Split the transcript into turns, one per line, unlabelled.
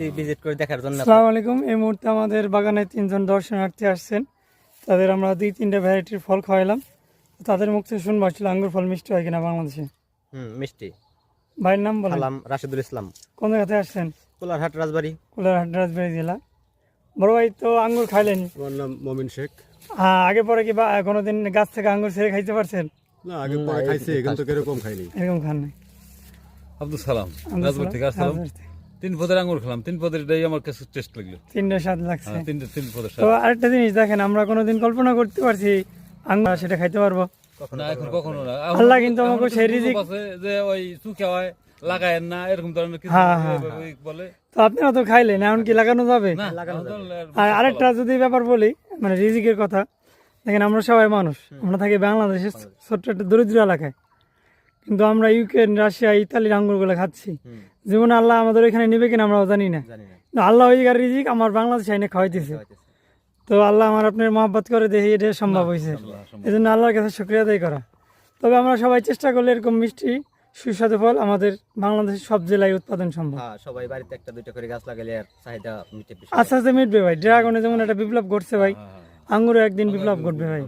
Visit করে দেখার জন্য
আসসালামু আলাইকুম। এই মুহূর্তে আমাদের বাগানে তিনজন দর্শনার্থী আসছেন। তাদের আমরা দুই তিনটা ভ্যারাইটির ফল খাওয়াইলাম। তাদের মুখ থেকে শুনব আসলে আঙ্গুর ফল মিষ্টি হয় কিনা বাংলাদেশে।
হুম মিষ্টি।
ভাইয়ের নাম বলেন।
সালাম রাশিদুল ইসলাম।
কোন জায়গাতে আসছেন?
কোলারহাট রাজবাড়ি।
কোলারহাট রাজবাড়ি জেলা। বড় ভাই তো আঙ্গুর খাইলেন।
আমার নাম মমিন শেখ।
হ্যাঁ আগে পরে কি বা কোনোদিন গাছ থেকে আঙ্গুর ছেড়ে খাইতে পারছেন?
না আগে পরে খাইছি কিন্তু এরকম খাইনি।
এরকম খান নাই।
আব্দুল সালাম রাজবাড়ি থেকে
সালাম,
আসলাম
রাজবাড়ি থেকে।
তিন পদের আঙুর খেলাম। তিন পদের এটাই আমার কাছে টেস্ট লাগল।
তিনটা স্বাদ লাগছে।
হ্যাঁ, তিনটে তিন পদের
তো আরেকটা জিনিস দেখেন আমরা কোনোদিন কল্পনা করতে পারছি আঙ্গুর সেটা খাইতে পারব।
না এখন কখনো না।
আল্লাহ কিন্তু আমাকে সেই রিজিক-
আছে যে ওই চুকে হয় লাগায়েন না এরকম ধরনের কিছু
হ্যাঁ,
ওই বলে।
তো আপনারা তো খাইলেন এখন কি লাগানো যাবে?
না
আর আরেকটা যদি ব্যাপার বলি মানে রিজিকের কথা দেখেন আমরা সবাই মানুষ আমরা থাকি বাংলাদেশের ছোট্ট একটা দরিদ্র এলাকায়। কিন্তু আমরা ইউক্রেন রাশিয়া ইতালির আঙ্গুরগুলো খাচ্ছি। জীবনে আল্লাহ আমাদের এখানে নেবে কিনা আমরাও জানি না। আল্লাহ ওই জায়গার রিজিক আমার বাংলাদেশে এনে খাওয়াইতেছে। তো আল্লাহ আমার আপনার মহাব্বত করে দেখি এটা সম্ভব হয়েছে এই জন্য আল্লাহর কাছে শুক্রিয়া আদায় করা। তবে আমরা সবাই চেষ্টা করলে এরকম মিষ্টি সুস্বাদু ফল আমাদের বাংলাদেশের সব জেলায় উৎপাদন সম্ভব।
হ্যাঁ সবাই বাড়িতে একটা দুইটা করে গাছ লাগালে আর চাহিদা
আস্তে আস্তে মিটবে ভাই। ড্রাগনে যেমন একটা বিপ্লব ঘটছে ভাই আঙ্গুরে একদিন বিপ্লব ঘটবে ভাই।